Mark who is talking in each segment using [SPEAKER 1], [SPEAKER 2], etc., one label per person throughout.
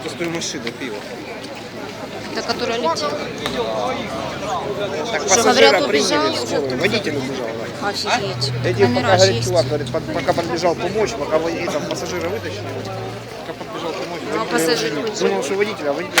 [SPEAKER 1] Это с той машины пиво.
[SPEAKER 2] Та, которая летит.
[SPEAKER 1] Так пассажира приняли в скорую. Водитель убежал.
[SPEAKER 2] Офигеть.
[SPEAKER 1] Эти,
[SPEAKER 2] Номера
[SPEAKER 1] пока, говорит, чувак, говорит, пока подбежал помочь, пока вы- там пассажира вытащили, пока подбежал помочь,
[SPEAKER 2] Ну, а пассажир
[SPEAKER 1] уже нет.
[SPEAKER 2] был
[SPEAKER 1] Думал, что водитель, а водителя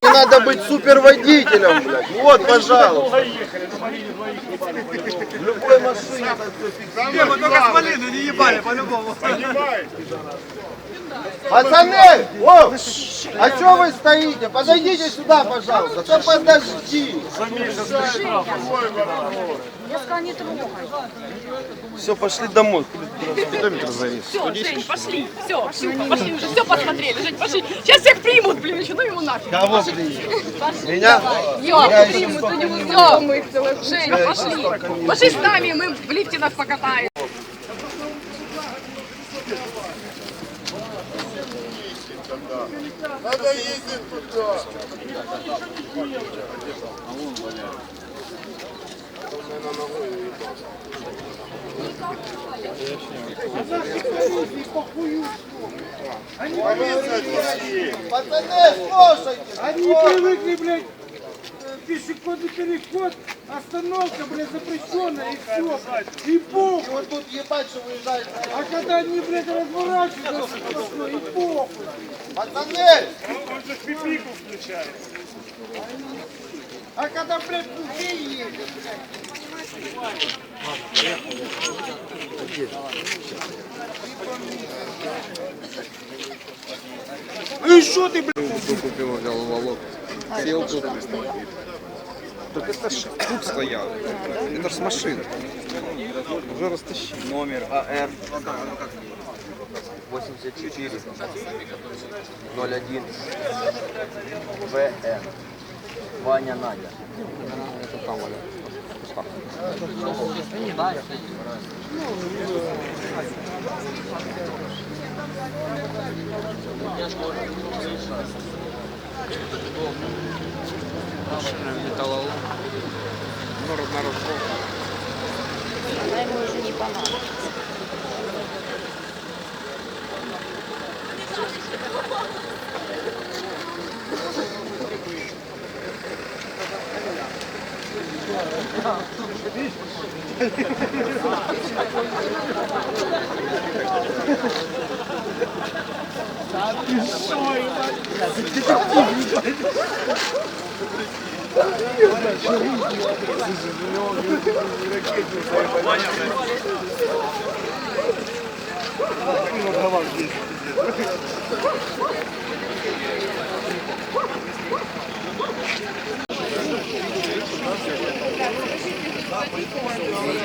[SPEAKER 3] Не надо быть суперводителем, блядь. Вот, пожалуйста. В любой машине. Пацаны, о, а что вы стоите? Подойдите сюда, пожалуйста. Да подожди.
[SPEAKER 2] Я сказала, не трогай.
[SPEAKER 3] Все, пошли домой. Спидометр завис.
[SPEAKER 4] Все, Жень, пошли. Все, Ксюха, пошли уже. Все посмотрели. Жень, пошли. Сейчас всех примут, блин, еще ну его нафиг.
[SPEAKER 3] Кого блин? Меня?
[SPEAKER 4] Ё, примут, у него знакомых целых. Жень, пошли. Пошли с нами, мы в лифте нас покатаем.
[SPEAKER 3] Надо ездить туда. Пацаны, слушайте.
[SPEAKER 5] Они привыкли, блядь, пешеходный переход, остановка, блядь, запрещенная, и все, и
[SPEAKER 3] И
[SPEAKER 5] похуй.
[SPEAKER 3] вот тут ебать, что выезжает.
[SPEAKER 5] А когда они, блядь, разворачиваются, и похуй.
[SPEAKER 3] Пацаны!
[SPEAKER 5] Он же пипику включает. А когда, блядь, пустые едет, Ну и что ты, блядь?
[SPEAKER 1] Купил, взял волок. Сел тут. Так это ж тут стоял. Это ж с машины. Уже растащил.
[SPEAKER 6] Номер АР 84 01 ВН. Ваня Надя.
[SPEAKER 1] Это там, Валя. Машина металлолом. Народ, народ.
[SPEAKER 2] Она ему уже не понадобится.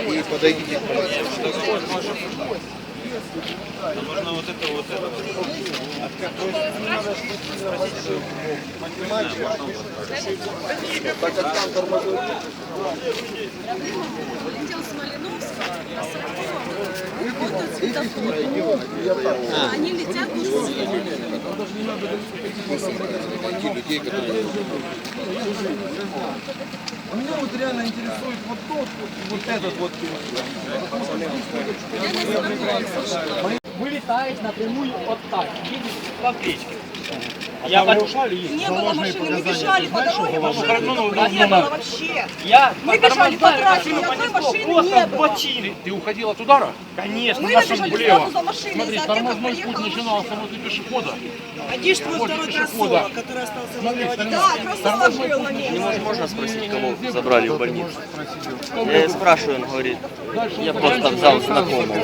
[SPEAKER 1] И подойдите к но нужно вот это, вот это. Математика, так как там тормозил.
[SPEAKER 7] Прилетел с Малиновского,
[SPEAKER 1] Они
[SPEAKER 7] летят в Москву.
[SPEAKER 5] Найти людей, которые
[SPEAKER 1] полиции.
[SPEAKER 5] Меня вот реально интересует вот тот, вот этот вот.
[SPEAKER 8] вылетает напрямую вот так, едет по встречке. Я нарушали есть.
[SPEAKER 7] Не было машины, мы бежали по дороге, машины
[SPEAKER 8] ну,
[SPEAKER 7] не было вообще.
[SPEAKER 8] Я
[SPEAKER 7] Мы бежали по трассе, ни одной машины не было.
[SPEAKER 8] вбочили. Ты уходил от удара? Конечно,
[SPEAKER 7] Мы набежали
[SPEAKER 8] влево.
[SPEAKER 7] сразу за машиной,
[SPEAKER 8] Смотри, тормозной путь начинался возле пешехода.
[SPEAKER 7] А где ж твой второй кроссовок, который остался возле
[SPEAKER 8] тормоз-
[SPEAKER 7] Да, кроссовок был на месте.
[SPEAKER 9] Можно спросить, кого забрали в больницу? Я спрашиваю, он говорит, я просто взял знакомого.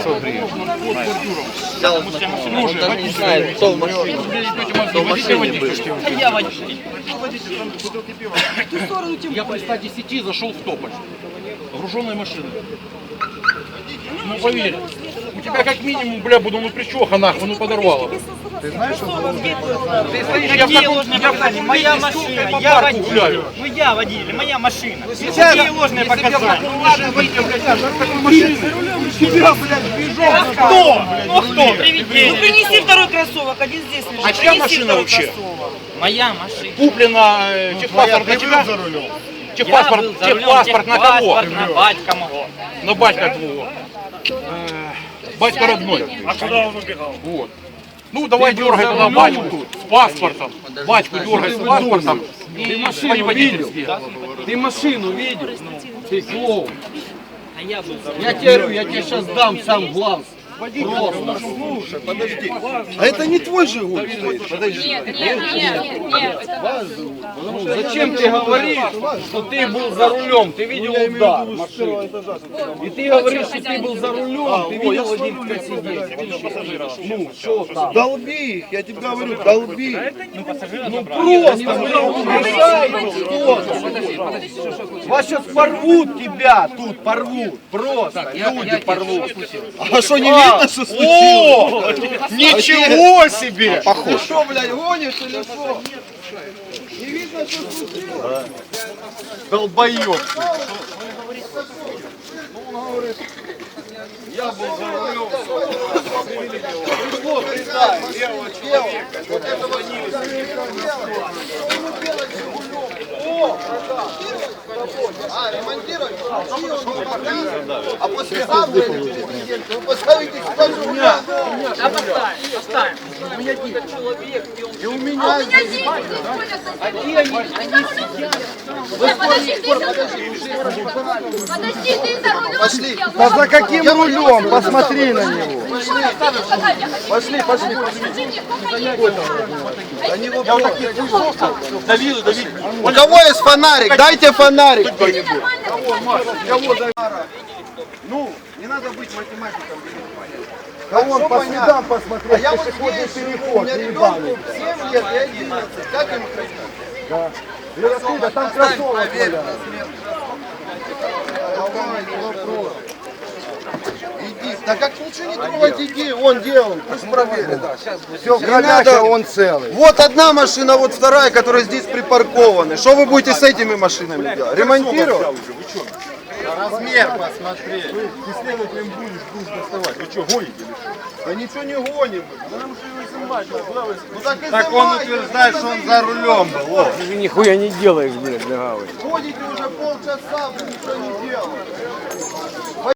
[SPEAKER 9] Взял знакомого. Он даже не знает, кто в машине. Кто в машине был.
[SPEAKER 8] А я водитель. Я при 110 зашел в Тополь. Груженной машины. Ну поверь, у тебя как минимум, бля, буду ну причеха нахуй, ну подорвало. Ты знаешь, что Ты стоишь, я в таком, я в
[SPEAKER 10] Моя
[SPEAKER 8] месте,
[SPEAKER 10] машина,
[SPEAKER 8] по
[SPEAKER 10] я
[SPEAKER 8] парку
[SPEAKER 10] водитель.
[SPEAKER 8] гуляю.
[SPEAKER 10] Ну я водитель, моя машина.
[SPEAKER 8] Сейчас,
[SPEAKER 10] Какие ложные показания?
[SPEAKER 8] такой машине водитель, блядь, я тебя, блядь, бежал.
[SPEAKER 10] Кто? Ну кто?
[SPEAKER 7] Ну
[SPEAKER 10] Привидение.
[SPEAKER 7] принеси второй кроссовок, один здесь лежит.
[SPEAKER 8] А чья
[SPEAKER 7] Принеси
[SPEAKER 8] машина
[SPEAKER 7] второй
[SPEAKER 8] вообще?
[SPEAKER 7] кроссовок.
[SPEAKER 10] Моя машина.
[SPEAKER 8] Куплена э, техпаспорт на тебя?
[SPEAKER 10] Я был
[SPEAKER 8] Техпаспорт,
[SPEAKER 10] за рулем,
[SPEAKER 8] техпаспорт на кого?
[SPEAKER 10] техпаспорт на батька моего.
[SPEAKER 8] На батька твоего. Э, Батька родной.
[SPEAKER 10] А куда он убегал?
[SPEAKER 8] Вот. Ну давай дергай тогда батьку с паспортом. Батьку дергай с паспортом. И машину водительские.
[SPEAKER 5] Ты машину видел? Ты клоун.
[SPEAKER 10] А я
[SPEAKER 5] тебе говорю, я тебе сейчас дам сам глаз.
[SPEAKER 8] А
[SPEAKER 5] это не твой Жигуль? Подожди.
[SPEAKER 4] Нет, нет, нет, нет.
[SPEAKER 5] Ну, зачем ты говоришь, что ты был за рулем? Ты видел удар машины. И ты говоришь, что ты был за рулем, ты видел водительское сиденье. Ну, что там?
[SPEAKER 1] Долби их, я тебе говорю, долби.
[SPEAKER 5] Ну просто, блин, мешаете что-то. Вас сейчас порвут тебя тут, порвут. Просто, люди порвут.
[SPEAKER 1] А что, не видно, что
[SPEAKER 5] О! Ничего себе!
[SPEAKER 1] Ты что, блядь, гонишь или что? Не видно, что случилось?
[SPEAKER 5] Долбоёб.
[SPEAKER 1] Пришло, передай, девочка, вот этого А, ремонтировать? А после или через недельку вы поставите сюда журнал.
[SPEAKER 10] Да поставим, поставим.
[SPEAKER 1] И у меня здесь.
[SPEAKER 2] Подожди, ты Подожди, ты за рулем.
[SPEAKER 1] Пошли.
[SPEAKER 5] Да за каким рулем? Посмотри на него.
[SPEAKER 1] Пошли, пошли, У кого есть фонарик? Дайте фонарик. Ну, не надо быть математиком.
[SPEAKER 5] Да вон по следам посмотри,
[SPEAKER 1] А я вот
[SPEAKER 5] пешеходный
[SPEAKER 1] здесь, у
[SPEAKER 5] переход,
[SPEAKER 1] меня
[SPEAKER 5] ебаный.
[SPEAKER 1] ребенку 7 лет и 11. Как им ходить?
[SPEAKER 5] Откуда? Там кроссовок валяется.
[SPEAKER 1] размер. Давай, не вопрос. Иди. Да как ничего не трогать, иди, он делал, пусть проверит.
[SPEAKER 5] Все,
[SPEAKER 1] надо.
[SPEAKER 5] он целый.
[SPEAKER 1] Вот одна машина, вот вторая, которая здесь припаркованы. Что вы будете с этими машинами делать? Ремонтировать? Размер посмотри. Ты следователем будешь, будешь доставать. Вы что, гоните или что? Да ничего не гоним. Потому что его снимать Ну так и Так он утверждает, что он за рулем был.
[SPEAKER 5] Ты нихуя не делаешь, блядь, легавый.
[SPEAKER 1] Ходите уже полчаса, вы ничего не делаете.